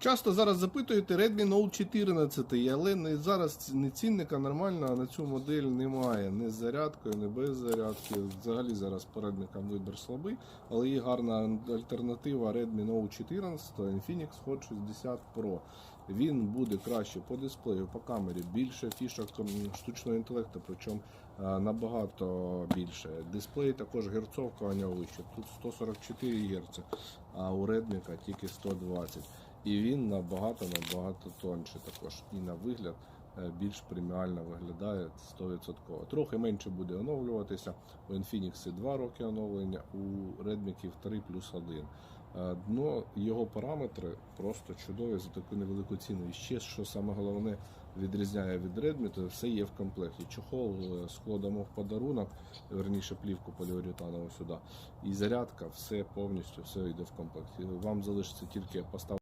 Часто зараз запитуєте Redmi Note 14, але не зараз не цінника нормального на цю модель немає. Не з зарядкою, не без зарядки. Взагалі зараз передникам вибір слабий, але є гарна альтернатива Redmi Note 14 Infinix Hot 60 Pro. Він буде краще по дисплею, по камері, більше фішок штучного інтелекту, причому е, набагато більше. Дисплей також герцовка нього вище. Тут 144 Гц, а у Redmi тільки 120. І він набагато набагато тонше також. І на вигляд е, більш преміально виглядає 100%. Трохи менше буде оновлюватися. У Infinix 2 роки оновлення, у Redmi 3 плюс 1. Е, Дно його параметри просто чудові за таку невелику ціну. І ще що саме головне відрізняє від Redmi, то все є в комплекті. Чохол е, складемо в подарунок, верніше плівку поліуретанову сюди. І зарядка, все повністю все йде в комплекті. Вам залишиться тільки поставити.